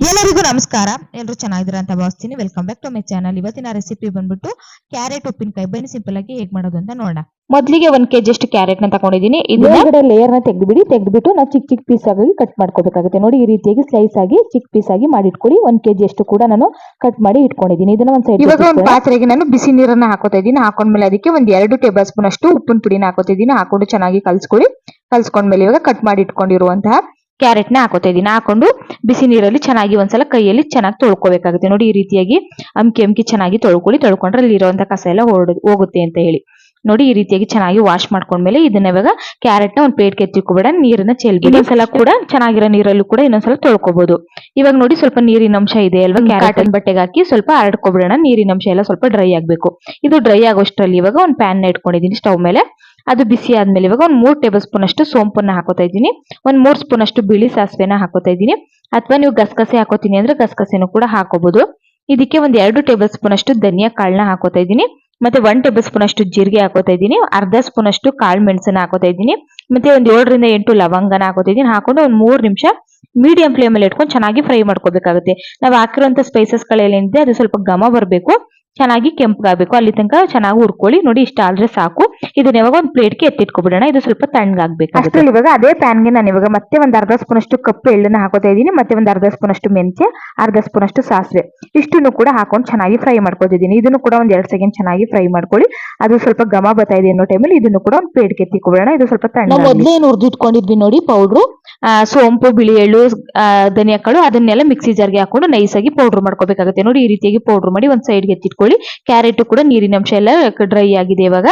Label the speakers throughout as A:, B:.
A: ಎಲ್ಲರಿಗೂ ನಮಸ್ಕಾರ. ಎಲ್ಲರೂ ಚೆನ್ನಾಗಿದ್ದೀರಾ ಅಂತ ಭಾವಿಸ್ತೀನಿ. Welcome back to my channel ಇವತ್ತಿನ ರೆಸಿಪಿ ಬಂದ್ಬಿಟ್ಟು ಕ್ಯಾರೆಟ್ ಉಪ್ಪಿನಕಾಯಿ ಬನ್ನಿ ಸಿಂಪಲ್ ಆಗಿ ಹೇಗ್ ಮಾಡೋದು ಅಂತ ನೋಡೋಣ. ಮೊದಲಿಗೆ ಒಂದ್ ಕೆಜಿ ಅಷ್ಟು ಕ್ಯಾರೆಟ್ನ ತಗೊಂಡಿದ್ದೀನಿ.
B: ಇದನ್ನ ಲೇಯರ್ನ ತೆಗೆದ್ಬಿಡಿ. ತೆಗೆದ್ಬಿಟ್ಟು ನಾವು ಚಿಕ್ಕ ಚಿಕ್ಕ ಪೀಸ್ ಆಗಿ ಕಟ್ ಮಾಡ್ಕೋಬೇಕಾಗುತ್ತೆ. ನೋಡಿ ಈ ರೀತಿಯಾಗಿ ಸ್ಲೈಸ್ ಆಗಿ ಚಿಕ್ಕ ಪೀಸ್ ಆಗಿ ಮಾಡಿ ಇಟ್ಕೊಳ್ಳಿ ಒಂದ್ ಕೆಜಿ ಅಷ್ಟು ಕೂಡ ನಾನು ಕಟ್ ಮಾಡಿ ಇಟ್ಕೊಂಡಿದ್ದೀನಿ. ಇದನ್ನ ಒಂದ್ ಸೈಡ್
A: ಇವಾಗ ಒಂದು ಪಾತ್ರೆಗೆ ನಾನು ಬಿಸಿ ನೀರನ್ನ ಹಾಕೋತಾ ಇದ್ದೀನಿ. ಹಾಕೊಂಡ್ಮೇಲೆ ಅದಕ್ಕೆ ಒಂದ್ ಎರಡು ಟೇಬಲ್ ಸ್ಪೂನ್ ಅಷ್ಟು ಉಪ್ಪಿನ ಪುಡಿನ ಹಾಕೋತಿದ್ದೀನಿ ಹಾಕೊಂಡು ಚೆನ್ನಾಗಿ ಕಲ್ಸ್ಕೊಳ್ಳಿ. ಕಲ್ಸ್ಕೊಂಡ್ಮೇಲೆ ಇವಾಗ ಕಟ್ ಮಾಡಿ ಇಟ್ಕೊಂಡಿರುವಂತಹ ಕ್ಯಾರೆಟ್ನ ಹಾಕೋತಾ ಇದ್ದೀನಿ. ಹಾಕೊಂಡು ಬಿಸಿ ನೀರಲ್ಲಿ ಚೆನ್ನಾಗಿ ಒಂದ್ಸಲ ಕೈಯಲ್ಲಿ ಚೆನ್ನಾಗಿ ತೊಳ್ಕೊಬೇಕಾಗುತ್ತೆ. ನೋಡಿ ಈ ರೀತಿಯಾಗಿ ಅಮ್ಕಿ ಅಮ್ಕಿ ಚೆನ್ನಾಗಿ ತೊಳ್ಕೊಳ್ಳಿ. ತೊಳ್ಕೊಂಡ್ರೆ ಅಲ್ಲಿ ಇರುವಂತ ಕಸ ಎಲ್ಲ ಹೋಗುತ್ತೆ ಅಂತ ಹೇಳಿ. ನೋಡಿ ಈ ರೀತಿಯಾಗಿ ಚೆನ್ನಾಗಿ ವಾಶ್ ಮಾಡ್ಕೊಂಡ್ಮೇಲೆ ಇದನ್ನ ಇವಾಗ ಕ್ಯಾರೆಟ್ನ ಒಂದ್ ಪ್ಲೇಟ್ಗೆ ಎತ್ತಿಟ್ಕೊಬೇಡ. ನೀರನ್ನ ಚೆಲ್ಬಿಡಿ ಇನ್ನೊಂದ್ಸಲ ಕೂಡ ಚೆನ್ನಾಗಿರೋ ನೀರಲ್ಲೂ ಕೂಡ ಇನ್ನೊಂದ್ಸಲ ತೊಳ್ಕೊಬಹುದು ಇವಾಗ ನೋಡಿ ಸ್ವಲ್ಪ ನೀರಿನ ಅಂಶ ಇದೆ ಅಲ್ವಾ? ಕ್ಯಾರೆಟ್ ಬಟ್ಟೆಗೆ ಹಾಕಿ ಸ್ವಲ್ಪ ಹರಡ್ಕೊಬಿಡೋಣ. ನೀರಿನ ಅಂಶ ಎಲ್ಲ ಸ್ವಲ್ಪ ಡ್ರೈ ಆಗ್ಬೇಕು. ಇದು ಡ್ರೈ ಆಗೋಷ್ಟರಲ್ಲಿ ಇವಾಗ ಒಂದು ಪ್ಯಾನ್ನ ಇಟ್ಕೊಂಡಿದ್ದೀನಿ. ಸ್ಟವ್ ಮೇಲೆ ಅದು ಬಿಸಿ ಆದ್ಮೇಲೆ ಇವಾಗ ಒಂದು ಮೂರು ಟೇಬಲ್ ಸ್ಪೂನ್ ಅಷ್ಟು ಸೋಂಪನ್ನ ಹಾಕೋತಾ ಇದ್ದೀನಿ. ಒಂದ್ ಮೂರ್ ಸ್ಪೂನ್ ಅಷ್ಟು ಬಿಳಿ ಸಾಸಿವೆನ ಹಾಕೋತಾ ಇದ್ದೀನಿ. ಅಥವಾ ನೀವು ಗಸಗಸೆ ಹಾಕೋತೀನಿ ಅಂದ್ರೆ ಗಸಗಸೆನೂ ಕೂಡ ಹಾಕೋಬಹುದು ಇದಕ್ಕೆ ಒಂದ್ ಎರಡು ಟೇಬಲ್ ಸ್ಪೂನ್ ಅಷ್ಟು ಧನಿಯಾ ಕಾಳನ್ನ ಹಾಕೋತಾ ಇದ್ದೀನಿ. ಮತ್ತೆ ಒನ್ ಟೇಬಲ್ ಸ್ಪೂನ್ ಅಷ್ಟು ಜೀರಿಗೆ ಹಾಕೋತಾ ಇದ್ದೀನಿ. ಅರ್ಧ ಸ್ಪೂನ್ ಅಷ್ಟು ಕಾಳು ಮೆಣಸನ್ನ ಹಾಕೋತಾ ಇದ್ದೀನಿ. ಮತ್ತೆ ಒಂದ್ ಏಳರಿಂದ ಎಂಟು ಲವಂಗನ ಹಾಕೋತಾ ಇದ್ದೀನಿ. ಹಾಕೊಂಡು ಒಂದು ಮೂರು ನಿಮಿಷ ಮೀಡಿಯಂ ಫ್ಲೇಮ್ ಅಲ್ಲಿ ಇಟ್ಕೊಂಡು ಚೆನ್ನಾಗಿ ಫ್ರೈ ಮಾಡ್ಕೋಬೇಕಾಗುತ್ತೆ. ನಾವು ಹಾಕಿರುವಂತ ಸ್ಪೈಸಸ್ ಗಳೆಲ್ಲಿದೆ ಅದು ಸ್ವಲ್ಪ ಘಮ ಬರಬೇಕು. ಚೆನ್ನಾಗಿ ಕೆಂಪಗಾಗಬೇಕು. ಅಲ್ಲಿ ತನಕ ಚೆನ್ನಾಗಿ ಹುರ್ಕೊಳ್ಳಿ. ನೋಡಿ ಇಷ್ಟ ಆದ್ರೆ ಸಾಕು. ಇದನ್ನ ಇವಾಗ ಒಂದು ಪ್ಲೇಟ್ಗೆ ಎತ್ತಿಟ್ಕೊಬಿಡೋಣ. ಇದು ಸ್ವಲ್ಪ ತಣ್ಣಗಾಗಬೇಕು ಅಷ್ಟರಲ್ಲಿ ಇವಾಗ ಅದೇ ಪ್ಯಾನ್ಗೆ ನಾನು ಇವಾಗ ಮತ್ತೆ ಒಂದು ಅರ್ಧ ಸ್ಪೂನ್ ಅಷ್ಟು ಕಪ್ಪು ಎಳ್ಳನ್ನ ಹಾಕೋತಾ ಇದ್ದೀನಿ. ಮತ್ತೆ ಒಂದು ಅರ್ಧ ಸ್ಪೂನ್ ಅಷ್ಟು ಮೆಂತ್ಯ ಅರ್ಧ ಸ್ಪೂನ್ ಅಷ್ಟು ಸಾಸಿವೆ. ಇಷ್ಟನ್ನು ಕೂಡ ಹಾಕೊಂಡು ಚೆನ್ನಾಗಿ ಫ್ರೈ ಮಾಡ್ಕೊತಿದ್ದೀನಿ ಇದನ್ನು ಕೂಡ ಒಂದ್ ಎರಡು ಸೆಕೆಂಡ್ ಚೆನ್ನಾಗಿ ಫ್ರೈ ಮಾಡ್ಕೊಳ್ಳಿ. ಅದು ಸ್ವಲ್ಪ ಘಮ ಬರ್ತಾ ಇದೆ ಅನ್ನೋ ಟೈಮಲ್ಲಿ ಇದನ್ನು ಕೂಡ ಒಂದು ಪ್ಲೇಟ್ಗೆ ಎತ್ತಿಕೊಬಿಡೋಣ ಇದು ಸ್ವಲ್ಪ ತಣ್ಣ
B: ಮೊದ್ಲೇ ಏನ್ ಹುರಿದಿಟ್ಕೊಂಡಿದ್ವಿ ನೋಡಿ ಪೌಡ್ರು
A: ಸೋಂಪು ಬಿಳಿ ಎಳ್ಳು ಧನಿಯಾಕಾಳು ಅದನ್ನೆಲ್ಲ ಮಿಕ್ಸಿ ಜಾರ್ಗೆ ಹಾಕೊಂಡು ನೈಸ್ ಆಗಿ ಪೌಡರ್ ಮಾಡ್ಕೋಬೇಕಾಗುತ್ತೆ. ನೋಡಿ ಈ ರೀತಿಯಾಗಿ ಪೌಡರ್ ಮಾಡಿ ಒಂದು ಸೈಡ್ಗೆ ಎತ್ತಿಟ್ಕೊಳ್ಳಿ ಕ್ಯಾರೆಟ್ ಕೂಡ ನೀರಿನ ಅಂಶ ಎಲ್ಲ ಡ್ರೈ ಆಗಿದೆ ಇವಾಗ.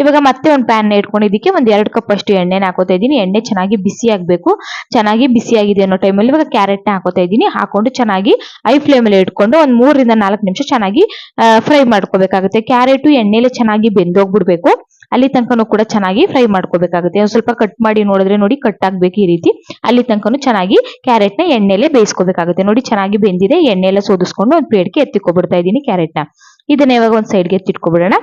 A: ಇವಾಗ ಮತ್ತೆ ಒಂದು ಪ್ಯಾನ್ ಇಟ್ಕೊಂಡು ಇದಕ್ಕೆ ಒಂದ್ ಎರಡು ಕಪ್ ಅಷ್ಟು ಎಣ್ಣೆನ ಹಾಕೋತಾ ಇದ್ದೀನಿ. ಎಣ್ಣೆ ಚೆನ್ನಾಗಿ ಬಿಸಿ ಆಗ್ಬೇಕು. ಚೆನ್ನಾಗಿ ಬಿಸಿ ಆಗಿದೆ ಅನ್ನೋ ಟೈಮಲ್ಲಿ ಇವಾಗ ಕ್ಯಾರೆಟ್ನ ಹಾಕೋತಾ ಇದ್ದೀನಿ. ಹಾಕೊಂಡು ಚೆನ್ನಾಗಿ ಐ ಫ್ಲೇಮ್ ಅಲ್ಲಿ ಇಟ್ಕೊಂಡು ಒಂದ್ ಮೂರರಿಂದ ನಾಲ್ಕು ನಿಮಿಷ ಚೆನ್ನಾಗಿ ಫ್ರೈ ಮಾಡ್ಕೋಬೇಕಾಗುತ್ತೆ. ಕ್ಯಾರೆಟ್ ಎಣ್ಣೆಲೆ ಚೆನ್ನಾಗಿ ಬೆಂದೋಗ್ಬಿಡ್ಬೇಕು. ಅಲ್ಲಿ ತನಕನೂ ಕೂಡ ಚೆನ್ನಾಗಿ ಫ್ರೈ ಮಾಡ್ಕೋಬೇಕಾಗುತ್ತೆ. ಒಂದ್ ಸ್ವಲ್ಪ ಕಟ್ ಮಾಡಿ ನೋಡಿದ್ರೆ ನೋಡಿ ಕಟ್ ಆಗ್ಬೇಕು ಈ ರೀತಿ. ಅಲ್ಲಿ ತನಕನೂ ಚೆನ್ನಾಗಿ ಕ್ಯಾರೆಟ್ನ ಎಣ್ಣೆಲೆ ಬೇಯಿಸ್ಕೋಬೇಕಾಗುತ್ತೆ. ನೋಡಿ ಚೆನ್ನಾಗಿ ಬೆಂದಿದೆ. ಎಣ್ಣೆ ಎಲ್ಲ ಸೋದಿಸ್ಕೊಂಡು ಒಂದು ಪ್ಲೇಟ್ಗೆ ಎತ್ತಿಕೊಬಿಡ್ತಾ ಇದ್ದೀನಿ ಕ್ಯಾರೆಟ್ನ. ಇದನ್ನ ಇವಾಗ ಒಂದ್ ಸೈಡ್ಗೆ ಎತ್ತಿಟ್ಕೊಬಿಡೋಣ.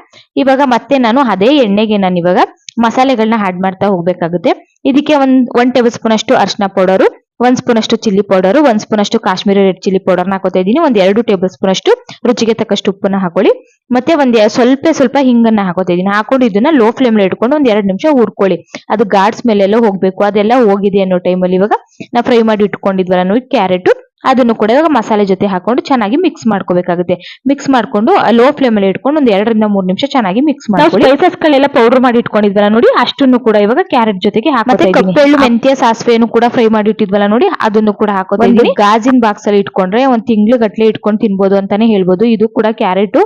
A: ಇವಾಗ ಮತ್ತೆ ನಾನು ಅದೇ ಎಣ್ಣೆಗೆ ನಾನು ಇವಾಗ ಮಸಾಲೆಗಳನ್ನ ಆಡ್ ಮಾಡ್ತಾ ಹೋಗ್ಬೇಕಾಗುತ್ತೆ. ಇದಕ್ಕೆ ಒಂದ್ ಒನ್ ಟೇಬಲ್ ಸ್ಪೂನ್ ಅಷ್ಟು ಅರ್ಶಿನ ಪೌಡರು, ಒಂದ್ ಸ್ಪೂನ್ ಅಷ್ಟು ಚಿಲ್ಲಿ ಪೌಡರ್ ಒಂದ್ ಸ್ಪೂನ್ ಅಷ್ಟು ಕಾಶ್ಮೀರಿ ರೆಡ್ ಚಿಲ್ಲಿ ಪೌಡರ್ ಹಾಕೋತಾ ಇದ್ದೀನಿ. ಒಂದ್ ಎರಡು ಟೇಬಲ್ ಸ್ಪೂನ್ ಅಷ್ಟು ರುಚಿಗೆ ತಕ್ಕಷ್ಟು ಉಪ್ಪನ್ನ ಹಾಕೊಳ್ಳಿ. ಮತ್ತೆ ಒಂದ್ ಸ್ವಲ್ಪ ಸ್ವಲ್ಪ ಹಿಂಗನ್ನ ಹಾಕೋತಾ ಇದೀನಿ ಹಾಕೊಂಡು ಇದನ್ನ ಲೋ ಫ್ಲೇಮ್ ಇಟ್ಕೊಂಡು ಒಂದ್ ಎರಡು ನಿಮಿಷ ಹುರ್ಕೊಳ್ಳಿ. ಅದು ಗಾಡ್ಸ್ ಮೇಲೆಲ್ಲ ಹೋಗ್ಬೇಕು. ಅದೆಲ್ಲ ಹೋಗಿದೆ ಅನ್ನೋ ಟೈಮಲ್ಲಿ ಇವಾಗ ನಾ ಫ್ರೈ ಮಾಡಿ ಇಟ್ಕೊಂಡಿದ್ವಲ್ಲ ನೋಡಿ ಕ್ಯಾರೆಟ್ ಅದನ್ನು ಕೂಡ ಇವಾಗ ಮಸಾಲೆ ಜೊತೆ ಹಾಕೊಂಡು ಚೆನ್ನಾಗಿ ಮಿಕ್ಸ್ ಮಾಡ್ಕೋಬೇಕಾಗುತ್ತೆ. ಮಿಕ್ಸ್ ಮಾಡ್ಕೊಂಡು ಲೋ ಫ್ಲೇಮ್ ಅಲ್ಲಿ ಇಟ್ಕೊಂಡು ಒಂದ್ ಎರಡರಿಂದ ಮೂರು ನಿಮಿಷ ಚೆನ್ನಾಗಿ ಮಿಕ್ಸ್ ಮಾಡ್ಕೊಳ್ಳಿ. ಸ್ಪೈಸಸ್ ಗಳೆಲ್ಲ ಪೌಡರ್ ಮಾಡಿ ಇಟ್ಕೊಂಡಿದ್ವಲ್ಲ ನೋಡಿ ಅಷ್ಟನ್ನು ಕೂಡ ಇವಾಗ ಕ್ಯಾರೆಟ್ ಜೊತೆಗೆ ಎಳ್ಳು ಮೆಂತ್ಯ ಸಾಸಿವೆಯನ್ನು ಕೂಡ ಫ್ರೈ ಮಾಡಿ ಇಟ್ಟಿದ್ವಲ್ಲ ನೋಡಿ ಅದನ್ನು ಕೂಡ ಹಾಕೋತಾ ಗಾಜಿನ್ ಗಾಜಿನ ಬಾಕ್ಸ್ ಅಲ್ಲಿ ಇಟ್ಕೊಂಡ್ರೆ ಒಂದ್ ತಿಂಗಳು ಗಟ್ಲೆ ಇಟ್ಕೊಂಡು ತಿನ್ಬೋದು ಅಂತಾನೆ ಹೇಳ್ಬೋದು. ಇದು ಕೂಡ ಕ್ಯಾರೆಟ್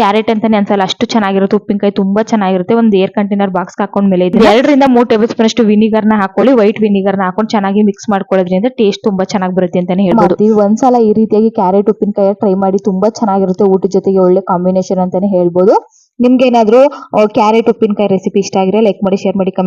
A: ಕ್ಯಾರೆಟ್ ಅಂತಾನೆ ಅನ್ಸಲ್ಲ ಅಷ್ಟು ಚೆನ್ನಾಗಿರುತ್ತೆ. ಉಪ್ಪಿನಕಾಯಿ ತುಂಬಾ ಚೆನ್ನಾಗಿರುತ್ತೆ. ಒಂದ್ ಏರ್ ಕಂಟೈನರ್ ಬಾಕ್ಸ್ ಹಾಕೊಂಡ್ ಮೇಲೆ ಇದೆ ಎರಡರಿಂದ ಮೂರು ಟೇಬಲ್ ಸ್ಪೂನ್ ಅಷ್ಟು ವಿನಿಗರ್ನ ಹಾಕೊಳ್ಳಿ. ವೈಟ್ ವಿನಿಗರ್ನ ಹಾಕೊಂಡು ಚೆನ್ನಾಗಿ ಮಿಕ್ಸ್ ಮಾಡ್ಕೊಳ್ಳೋದ್ರಿಂದ ಟೇಸ್ಟ್ ತುಂಬಾ ಚೆನ್ನಾಗಿ ಬರುತ್ತೆ ಅಂತಾನೆ ಹೇಳ್ಬೋದು.
B: ಮಾಡ್ತೀವಿ ಒಂದ್ಸಲ ಈ ರೀತಿಯಾಗಿ ಕ್ಯಾರೆಟ್ ಉಪ್ಪಿನಕಾಯಿ ಟ್ರೈ ಮಾಡಿ ತುಂಬಾ ಚೆನ್ನಾಗಿರುತ್ತೆ ಊಟದ ಜೊತೆಗೆ ಒಳ್ಳೆ ಕಾಂಬಿನೇಷನ್ ಅಂತಾನೆ ಹೇಳ್ಬೋದು. ನಿಮ್ಗೆ ಏನಾದ್ರು ಕ್ಯಾರೆಟ್ ಉಪ್ಪಿನಕಾಯಿ ರೆಸಿಪಿ ಇಷ್ಟ ಆಗಿದ್ರೆ ಲೈಕ್ ಮಾಡಿ ಶೇರ್ ಮಾಡಿ ಕಮೆಂಟ್